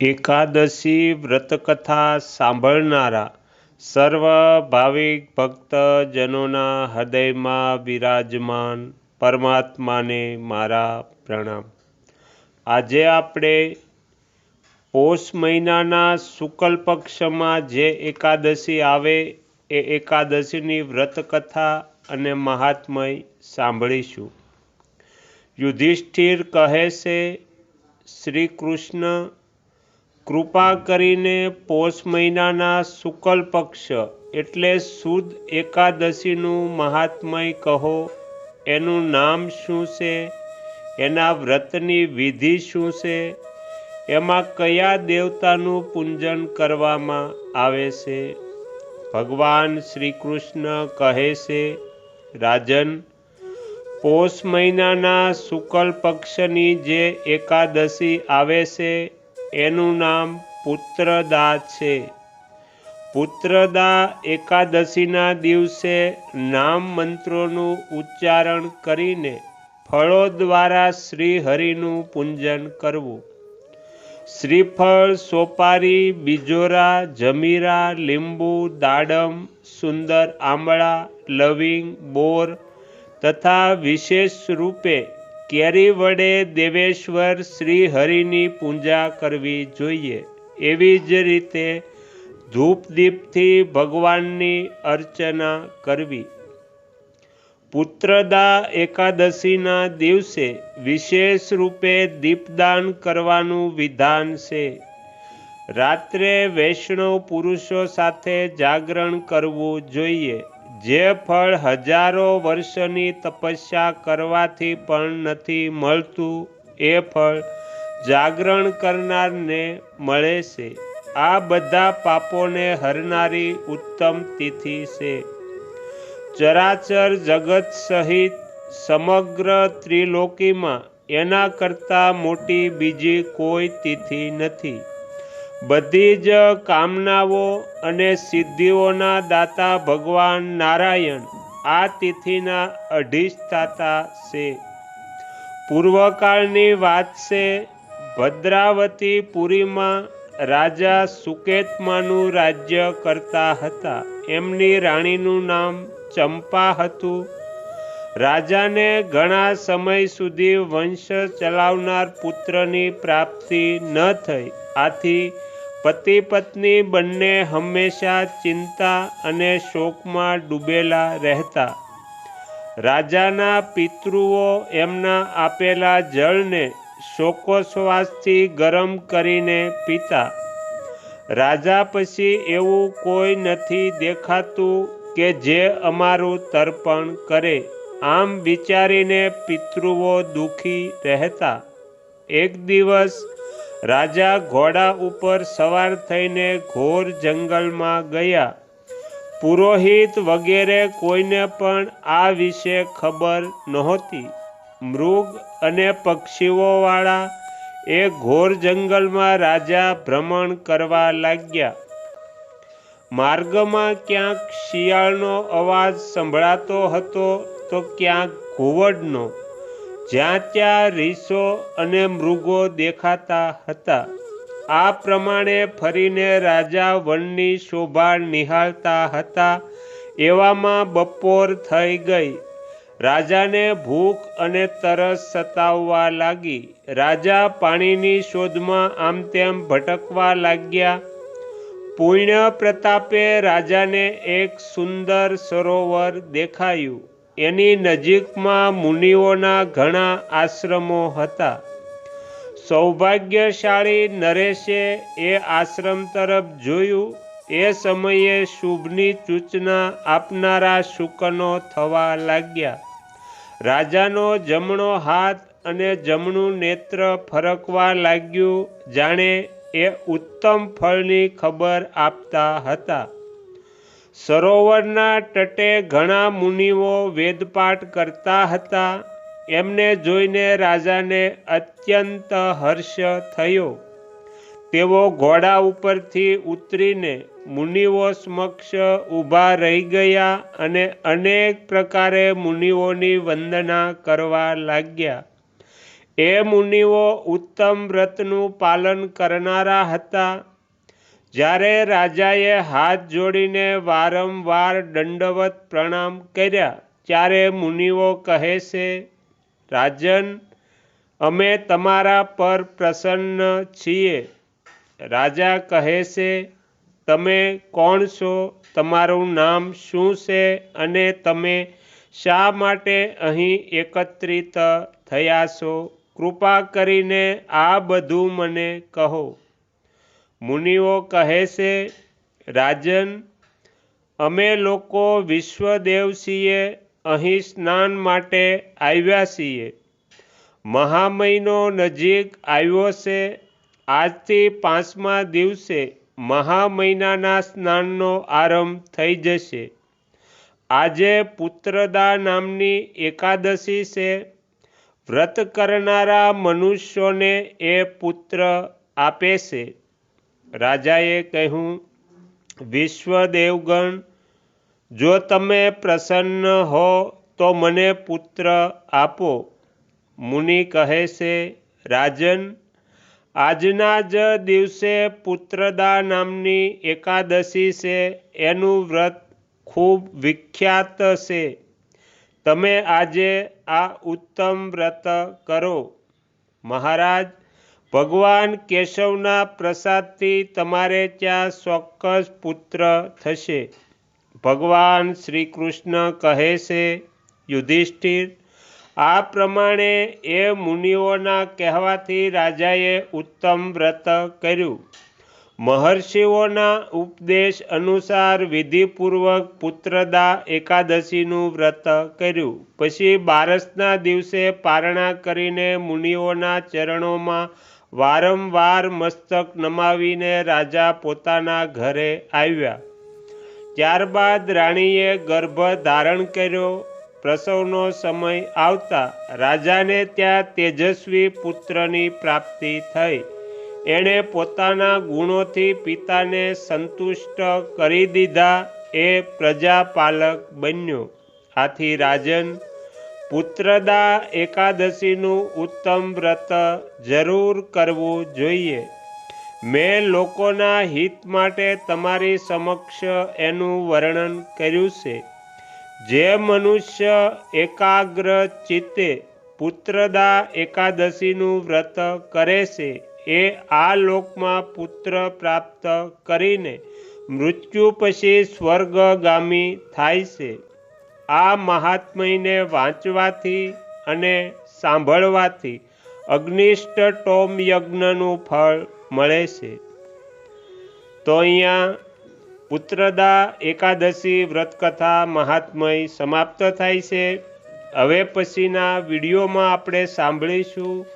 એકાદશી વ્રતકથા સાંભળનારા સર્વ ભાવિક ભક્તજનોના હૃદયમાં વિરાજમાન પરમાત્માને મારા પ્રણામ. આજે આપણે પોષ મહિનાના શુકલ પક્ષમાં જે એકાદશી આવે એ એકાદશીની વ્રતકથા અને મહાત્મય સાંભળીશું. યુધિષ્ઠિર કહે છે, શ્રી કૃષ્ણ કૃપા કરીને પોષ મહિનાના શુકલ પક્ષ એટલે સુદ એકાદશીનું મહાત્મય કહો. એનું નામ શું છે? એના વ્રતની વિધિ શું છે? એમાં કયા દેવતાનું પૂજન કરવામાં આવે છે? ભગવાન શ્રી કૃષ્ણ કહે છે, રાજન, પોષ મહિનાના શુકલ પક્ષની જે એકાદશી આવે છે એનું નામ પુત્રદા છે. પુત્રદા એકાદશીના દિવસે નામ મંત્રોનું ઉચ્ચારણ કરીને ફળો દ્વારા શ્રીહરિનું પૂજન કરવું. શ્રીફળ, સોપારી, બીજોરા, જમીરા, લીંબુ, દાડમ, સુંદર આંબળા લવિંગ, બોર તથા વિશેષ રૂપે કેરી વડે દેવેશ્વર શ્રી હરિની પૂજા કરવી જોઈએ. એવી જ રીતે ધૂપદીપથી ભગવાનની અર્ચના કરવી. પુત્રદા એકાદશીના દિવસે વિશેષ રૂપે દીપદાન કરવાનું વિધાન છે. રાત્રે વૈષ્ણવ પુરુષો સાથે જાગરણ કરવું જોઈએ. જે ફળ હજારો વર્ષની તપસ્યા કરવાથી પણ નથી મળતું, એ ફળ જાગરણ કરનારને મળે છે. આ બધા પાપોને હરનારી ઉત્તમ તિથિ છે. ચરાચર જગત સહિત સમગ્ર ત્રિલોકીમાં એના કરતાં મોટી બીજી કોઈ તિથિ નથી. બધી જ કામનાઓ અને સિદ્ધિઓના દાતા ભગવાન નારાયણ આ તિથિના અધિષ્ઠાતા છે. પૂર્વકાળની વાત છે, ભદ્રાવતી પુરીમાં રાજા સુકેતમાનું રાજ્ય કરતા હતા. એમની રાણીનું નામ ચંપા હતું. રાજાને ઘણા સમય સુધી વંશ ચલાવનાર પુત્રની પ્રાપ્તિ ન થઈ. આથી પતિ પત્ની બંને હંમેશા ચિંતા અને શોકમાં ડૂબેલા રહેતા. રાજાના પિતૃઓ એમના આપેલા જળને શોકોશ્વાસથી ગરમ કરીને પીતા. રાજા પછી એવું કોઈ નથી દેખાતું કે જે અમારું તર્પણ કરે. આમ વિચારીને પિતૃઓ દુઃખી રહેતા. એક દિવસ રાજા ઘોડા ઉપર સવાર થઈને ઘોર જંગલમાં ગયા. પુરોહિત વગેરે કોઈને પણ આ વિશે ખબર નહોતી. મૃગ અને પક્ષીઓવાળા એ ઘોર જંગલમાં રાજા ભ્રમણ કરવા લાગ્યા. માર્ગમાં ક્યાંક શિયાળનો અવાજ સંભળાતો હતો તો ક્યાંક ઘુવડનો. જ્યાં ત્યાં રીસો અને મૃગો દેખાતા હતા. આ પ્રમાણે ફરીને રાજા વનની શોભા નિહાળતા હતા. એવામાં બપોર થઈ ગઈ. રાજાને ભૂખ અને તરસ સતાવવા લાગી. રાજા પાણીની શોધમાં આમ તેમ ભટકવા લાગ્યા. પુણ્ય પ્રતાપે રાજાને એક સુંદર સરોવર દેખાયું. એની નજીકમાં મુનિઓના ઘણા આશ્રમો હતા. સૌભાગ્યશાળી નરેશે એ આશ્રમ તરફ જોયું. એ સમયે શુભની સૂચના આપનારા શુકનો થવા લાગ્યા. રાજાનો જમણો હાથ અને જમણું નેત્ર ફરકવા લાગ્યું. જાણે એ ઉત્તમ ફળની ખબર આપતા હતા. સરોવરના તટે ઘણા મુનિઓ વેદપાઠ કરતા હતા. એમને જોઈને રાજાને અત્યંત હર્ષ થયો. તેઓ ઘોડા ઉપરથી ઉતરીને મુનિઓ સમક્ષ ઊભા રહી ગયા અને અનેક પ્રકારે મુનિઓની વંદના કરવા લાગ્યા. એ મુનિઓ ઉત્તમ વ્રતનું પાલન કરનારા હતા. જ્યારે રાજાએ હાથ જોડીને વારંવાર દંડવત પ્રણામ કર્યા, ત્યારે મુનિઓ કહે છે, રાજન, અમે તમારા પર પ્રસન્ન છીએ. રાજા કહે છે, તમે કોણ છો? તમારું નામ શું છે? અને તમે શા માટે અહીં એકત્રિત થયા છો? કૃપા કરીને આ બધું મને કહો. મુનિઓ કહે છે, રાજન, અમે લોકો વિશ્વદેવ છીએ અહીં સ્નાન માટે આવ્યા છીએ. મહામહિનો નજીક આવ્યો છે. આજથી પાંચમા દિવસે મહામહિનાના સ્નાનનો આરંભ થઈ જશે. આજે પુત્રદા નામની એકાદશી છે. વ્રત કરનારા મનુષ્યોને એ પુત્ર આપે છે. રાજાએ કહ્યું, વિશ્વદેવગણ, જો તમે પ્રસન્ન હો, તો મને પુત્ર આપો. મુનિ કહે છે, રાજન, આજના જ દિવસે પુત્રદા નામની એકાદશી છે. એનું વ્રત ખૂબ વિખ્યાત છે. તમે આજે આ ઉત્તમ વ્રત કરો. મહારાજ ભગવાન કેશવના પ્રસાદથી તમારે ત્યાં ચોક્કસ પુત્ર થશે. ભગવાન શ્રી કૃષ્ણ કહે છે, યુધિષ્ઠિર, આ પ્રમાણે એ મુનિઓના કહેવાથી રાજાએ ઉત્તમ વ્રત કર્યું. મહર્ષિઓના ઉપદેશ અનુસાર વિધિપૂર્વક પુત્રદા એકાદશીનું વ્રત કર્યું. પછી બારસના દિવસે પારણા કરીને મુનિઓના ચરણોમાં વારંવાર મસ્તક નમાવીને રાજા પોતાના ઘરે આવ્યા. ત્યારબાદ રાણીએ ગર્ભ ધારણ કર્યો. પ્રસવનો સમય આવતા રાજાને ત્યાં તેજસ્વી પુત્રની પ્રાપ્તિ થઈ. એણે પોતાના ગુણોથી પિતાને સંતુષ્ટ કરી દીધા એ પ્રજાપાલક બન્યો. આથી રાજન, પુત્રદા એકાદશીનું ઉત્તમ વ્રત જરૂર કરવું જોઈએ. મેં લોકોના હિત માટે તમારી સમક્ષ એનું વર્ણન કર્યું છે. જે મનુષ્ય એકાગ્ર ચિત્તે પુત્રદા એકાદશીનું વ્રત કરે છે એ આ લોકમાં પુત્ર પ્રાપ્ત કરીને મૃત્યુ પછી સ્વર્ગગામી થાય છે. આ મહાત્મયને વાંચવાથી અને સાંભળવાથી અગ્નિષ્ટોમ યજ્ઞનું ફળ મળે છે. તો અહીંયા પુત્રદા એકાદશી વ્રતકથા મહાત્મય સમાપ્ત થાય છે. હવે પછીના વિડીયોમાં આપણે સાંભળીશું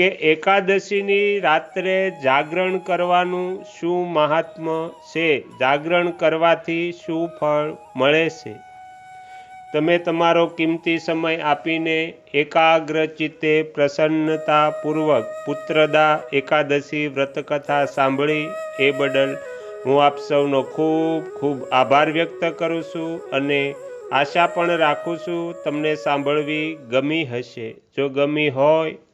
કે એકાદશીની રાત્રે જાગરણ કરવાનું શું મહાત્મ્ય છે? જાગરણ કરવાથી શું ફળ મળે છે? તમે તમારો કિંમતી સમય આપીને એકાગ્ર ચિત્તે પ્રસન્નતાપૂર્વક પુત્રદા એકાદશી વ્રતકથા સાંભળી એ બદલ હું આપ સૌનો ખૂબ ખૂબ આભાર વ્યક્ત કરું છું અને આશા પણ રાખું છું તમને સાંભળવી ગમી હશે. જો ગમી હોય